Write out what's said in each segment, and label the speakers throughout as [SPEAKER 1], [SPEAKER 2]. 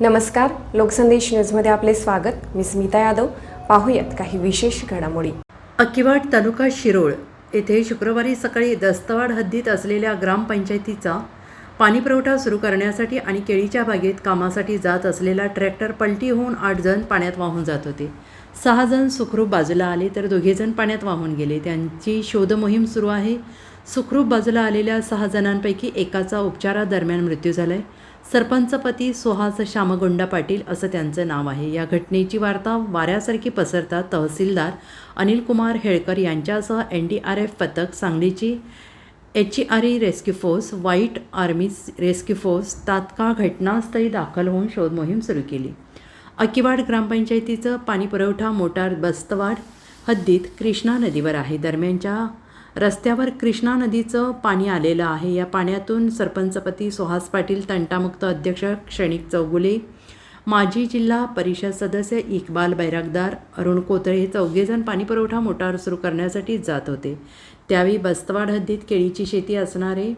[SPEAKER 1] नमस्कार लोकसंदेश न्यूजमध्ये आपले स्वागत. मी स्मिता यादव. पाहूयात काही विशेष घडामोडी.
[SPEAKER 2] अक्कीवाड तालुका शिरोळ येथे शुक्रवारी सकाळी दस्तवाड हद्दीत असलेल्या ग्रामपंचायतीचा पाणीपुरवठा सुरू करण्यासाठी आणि केळीच्या बागेत कामासाठी जात असलेला ट्रॅक्टर पलटी होऊन आठ जण पाण्यात वाहून जात होते. सहा जण सुखरूप बाजूला आले तर दोघे जण पाण्यात वाहून गेले. त्यांची शोधमोहीम सुरू आहे. सुखरूप बाजूला आलेल्या सहा जणांपैकी एकाचा उपचारादरम्यान मृत्यू झालाय. सरपंच पती सुहास श्यामगोंडा पाटील असं त्यांचं नाव आहे. या घटनेची वार्ता वाऱ्यासारखी पसरता तहसीलदार अनिल कुमार हेळकर यांच्यासह एन डी आर एफ पथक सांगलीची H E R E rescue force white army rescue force तात्काळ घटनास्थळी दाखल होऊन शोध मोहीम सुरू केली. अक्कीवाड ग्रामपंचायतीचं पाणीपुरवठा मोटार बस्तवाड हद्दीत कृष्णा नदीवर आहे. दरम्यानच्या रस्त्यावर कृष्णा नदीचं पाणी आलेलं आहे. या पाण्यातून सरपंचपती सुहास पाटील तंटामुक्त अध्यक्ष क्षणिक चौगुले माजी जिल्हा परिषद सदस्य इकबाल बैरागदार अरुण कोतळे हे चौघेजण पाणीपुरवठा मोटार सुरू करण्यासाठी जात होते. त्यावेळी बस्तवाड हद्दीत केळीची शेती असणारे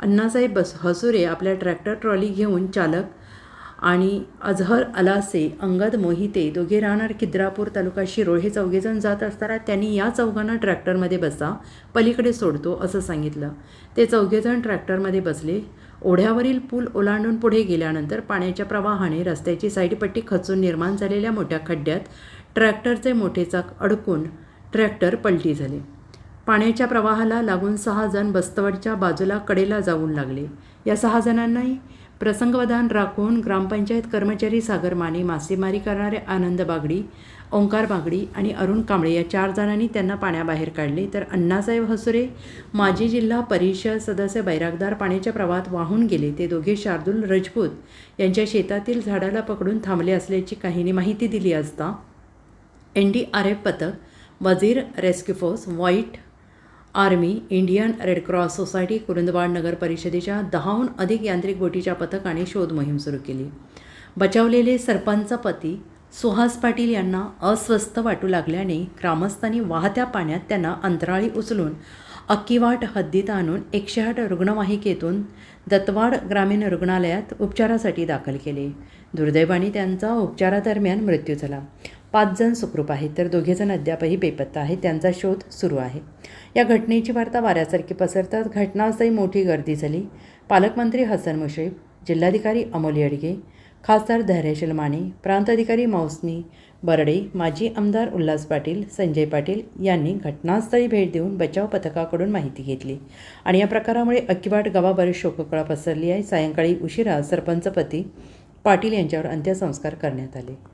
[SPEAKER 2] अण्णासाहेब बस हसुरे आपल्या ट्रॅक्टर ट्रॉली घेऊन चालक आणि अझहर अलासे अंगद मोहिते दोघे राहणार खिद्रापूर तालुका शिरोळ. हे चौघेजण जात असताना त्यांनी या चौघांना ट्रॅक्टरमध्ये बसा पलीकडे सोडतो असं सांगितलं. ते चौघेजण ट्रॅक्टरमध्ये बसले. ओढ्यावरील पूल ओलांडून पुढे गेल्यानंतर पाण्याच्या प्रवाहाने रस्त्याची साईडपट्टी खचून निर्माण झालेल्या मोठ्या खड्ड्यात ट्रॅक्टरचे मोठे चाक अडकून ट्रॅक्टर पलटी झाले. पाण्याच्या प्रवाहाला लागून सहा जण बस्तवडच्या बाजूला कडेला जाऊन लागले. या सहा जणांनाही प्रसंगवधान राखून ग्रामपंचायत कर्मचारी सागर माने मासेमारी करणारे आनंद बागडी ओंकार बागडी आणि अरुण कांबळे या चार जणांनी त्यांना पाण्याबाहेर काढले. तर अण्णासाहेब हसुरे माजी जिल्हा परिषद सदस्य बैरागदार पाण्याच्या प्रवाहात वाहून गेले. ते दोघे शार्दूल रजपूत यांच्या शेतातील झाडाला पकडून थांबले असल्याची काहीने माहिती दिली असता एन डी आर एफ पथक Wazir rescue force white army Indian red cross society Kurundwad नगर परिषदेच्या दहाहून अधिक यांत्रिक बोटीच्या पथकाने शोध मोहीम सुरू केली. बचावलेले सरपंच पती सुहास पाटील यांना अस्वस्थ वाटू लागल्याने ग्रामस्थांनी वाहत्या पाण्यात त्यांना अंतराळी उचलून अक्कीवाट हद्दीत आणून एकशे आठ रुग्णवाहिकेतून दत्तवाड ग्रामीण रुग्णालयात उपचारासाठी दाखल केले. दुर्दैवाने त्यांचा उपचारादरम्यान मृत्यू झाला. पाच जण सुखरूप आहेत तर दोघेजण अद्यापही बेपत्ता आहेत त्यांचा शोध सुरू आहे. या घटनेची वार्ता वाऱ्यासारखी पसरताच घटनास्थळी मोठी गर्दी झाली. पालकमंत्री हसन मुश्रीफ जिल्हाधिकारी अमोल येडगे खासदार धैर्यशील माने प्रांताधिकारी मौसमी बर्डे माजी आमदार उल्हास पाटील संजय पाटील यांनी घटनास्थळी भेट देऊन बचाव पथकाकडून माहिती घेतली आणि या प्रकारामुळे अक्कीवाट गावाभर शोककळा पसरली आहे. सायंकाळी उशिरा सरपंचपती पाटील यांच्यावर अंत्यसंस्कार करण्यात आले.